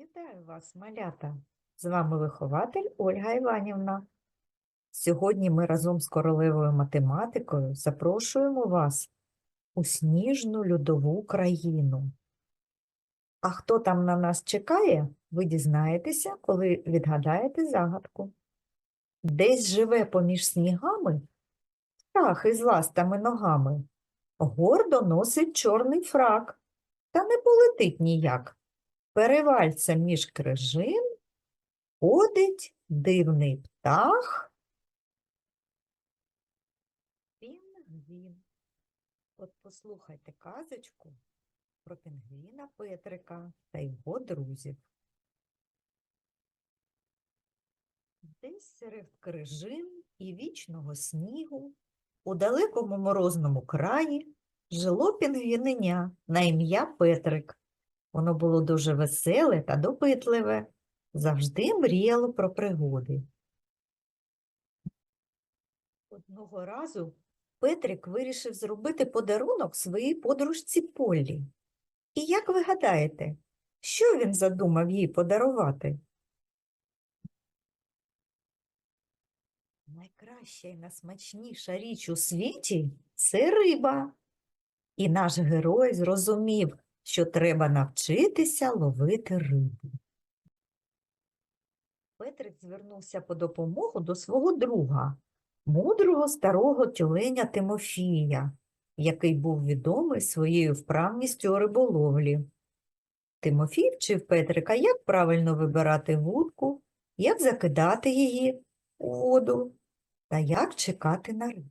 Вітаю вас, малята! З вами вихователь Ольга Іванівна. Сьогодні ми разом з королевою математикою запрошуємо вас у сніжну льодову країну. А хто там на нас чекає, ви дізнаєтеся, коли відгадаєте загадку. Десь живе поміж снігами птах із ластами ногами, гордо носить чорний фрак, та не полетить ніяк. Перевальця між крижин ходить дивний птах. Пінгвін. От послухайте казочку про пінгвіна Петрика та його друзів. Десь серед крижин і вічного снігу у далекому морозному краї жило пінгвіненя на ім'я Петрик. Воно було дуже веселе та допитливе, завжди мріяло про пригоди. Одного разу Петрик вирішив зробити подарунок своїй подружці Поллі. І як ви гадаєте, що він задумав їй подарувати? Найкраща і найсмачніша річ у світі це риба. І наш герой зрозумів, що треба навчитися ловити рибу. Петрик звернувся по допомогу до свого друга, мудрого старого тюленя Тимофія, який був відомий своєю вправністю у риболовлі. Тимофій вчив Петрика, як правильно вибирати вудку, як закидати її у воду та як чекати на рибу.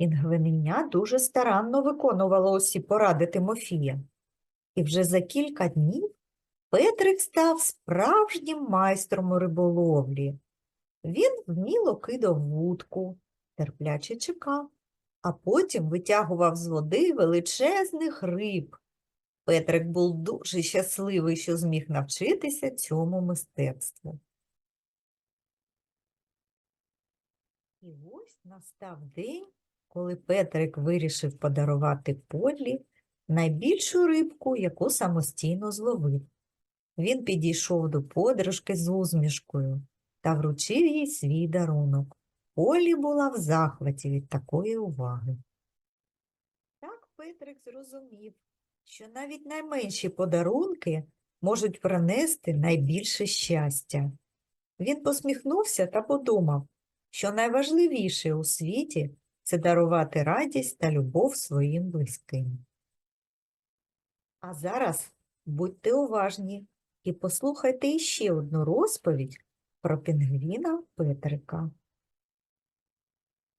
Інгвиненя дуже старанно виконувала усі поради Тимофія. І вже за кілька днів Петрик став справжнім майстром у риболовлі. Він вміло кидав вудку, терпляче чекав, а потім витягував з води величезних риб. Петрик був дуже щасливий, що зміг навчитися цьому мистецтву. І ось настав день, коли Петрик вирішив подарувати Поллі найбільшу рибку, яку самостійно зловив. Він підійшов до подружки з усмішкою та вручив їй свій дарунок. Полі була в захваті від такої уваги. Так Петрик зрозумів, що навіть найменші подарунки можуть принести найбільше щастя. Він посміхнувся та подумав, що найважливіше у світі це дарувати радість та любов своїм близьким. А зараз будьте уважні і послухайте іще одну розповідь про пінгвіна Петрика.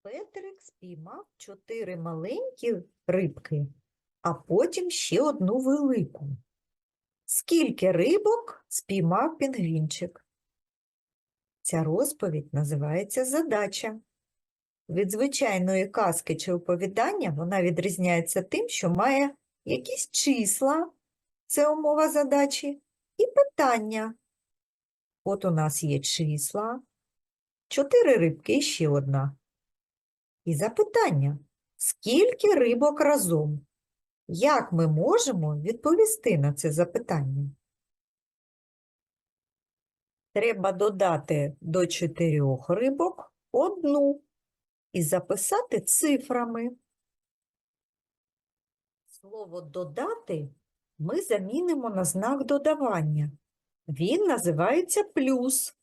Петрик спіймав чотири маленькі рибки, а потім ще одну велику. Скільки рибок спіймав пінгвінчик? Ця розповідь називається задача. Від звичайної казки чи оповідання вона відрізняється тим, що має якісь числа, це умова задачі, і питання. От у нас є числа, чотири рибки і ще одна. І запитання, скільки рибок разом? Як ми можемо відповісти на це запитання? Треба додати до чотирьох рибок одну і записати цифрами. Слово додати ми замінимо на знак додавання. Він називається плюс.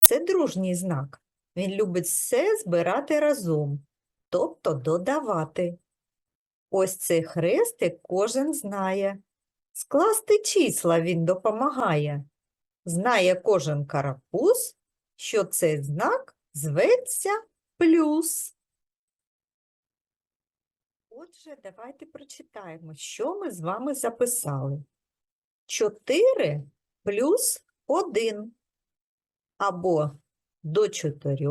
Це дружній знак. Він любить все збирати разом, тобто додавати. Ось цей хрестик кожен знає. Скласти числа він допомагає. Знає кожен карапуз, що цей знак зветься плюс. Отже, давайте прочитаємо, що ми з вами записали. 4 плюс 1. Або до 4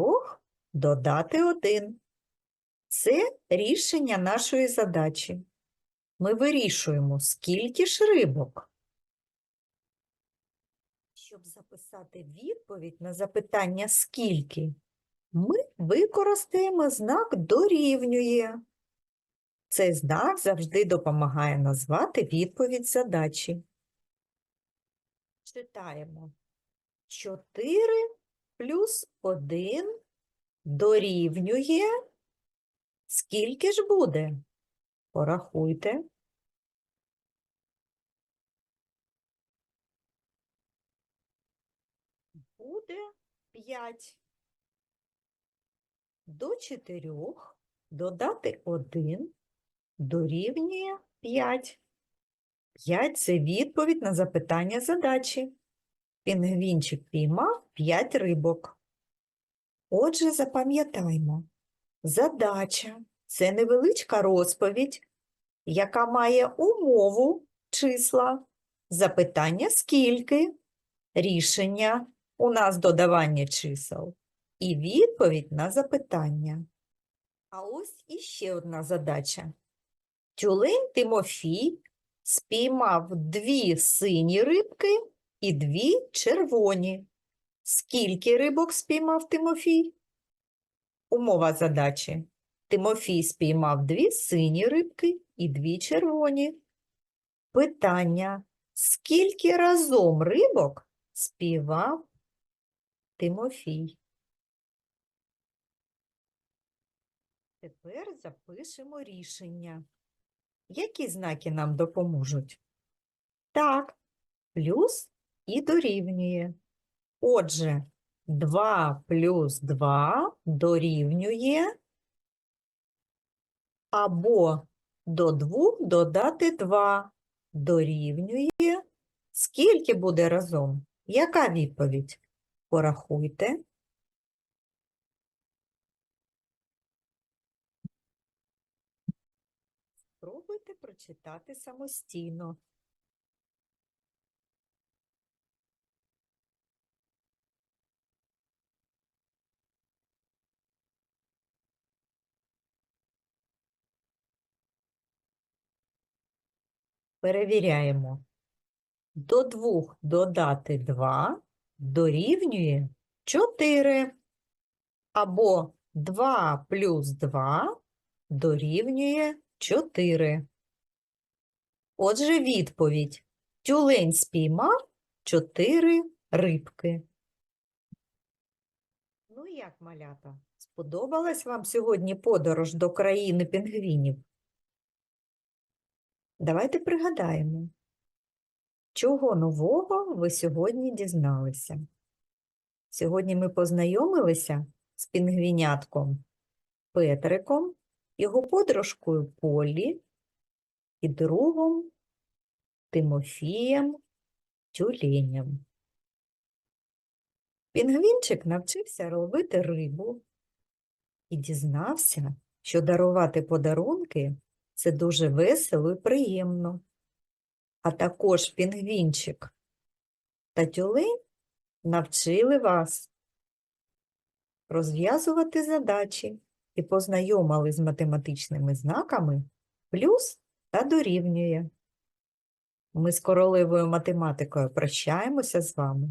додати 1. Це рішення нашої задачі. Ми вирішуємо, скільки ж рибок. Щоб записати відповідь на запитання «скільки», ми використаємо знак «дорівнює». Цей знак завжди допомагає назвати відповідь задачі. Читаємо. 4 плюс 1 дорівнює. Скільки ж буде? Порахуйте. Буде 5. До 4 додати 1 дорівнює 5. 5 – це відповідь на запитання задачі. Пінгвінчик піймав 5 рибок. Отже, запам'ятаймо, задача – це невеличка розповідь, яка має умову числа, запитання скільки, рішення у нас додавання чисел і відповідь на запитання. А ось іще одна задача. Тюлень Тимофій спіймав дві сині рибки і дві червоні. Скільки рибок спіймав Тимофій? Умова задачі. Тимофій спіймав дві сині рибки і дві червоні. Питання. Скільки разом рибок співав Тимофій? Тепер запишемо рішення. Які знаки нам допоможуть? Так, плюс і дорівнює. Отже, 2 плюс 2 дорівнює або до 2 додати 2 дорівнює. Скільки буде разом? Яка відповідь? Порахуйте. Спробуйте прочитати самостійно. Перевіряємо. До 2 додати 2 дорівнює 4. Або 2 плюс 2 дорівнює 4. Отже, відповідь. Тюлень спіймав 4 рибки. Ну як, малята, сподобалась вам сьогодні подорож до країни пінгвінів? Давайте пригадаємо, чого нового ви сьогодні дізналися. Сьогодні ми познайомилися з пінгвінятком Петриком, його подружкою Полі і другом Тимофієм Тюленем. Пінгвінчик навчився ловити рибу і дізнався, що дарувати подарунки це дуже весело і приємно. А також пінгвінчик та тюлень навчили вас розв'язувати задачі і познайомили з математичними знаками плюс та дорівнює. Ми з королевою математикою прощаємося з вами.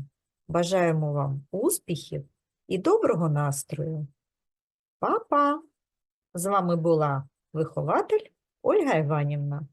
Бажаємо вам успіхів і доброго настрою. Па-па! З вами була вихователь Ольга Іванівна.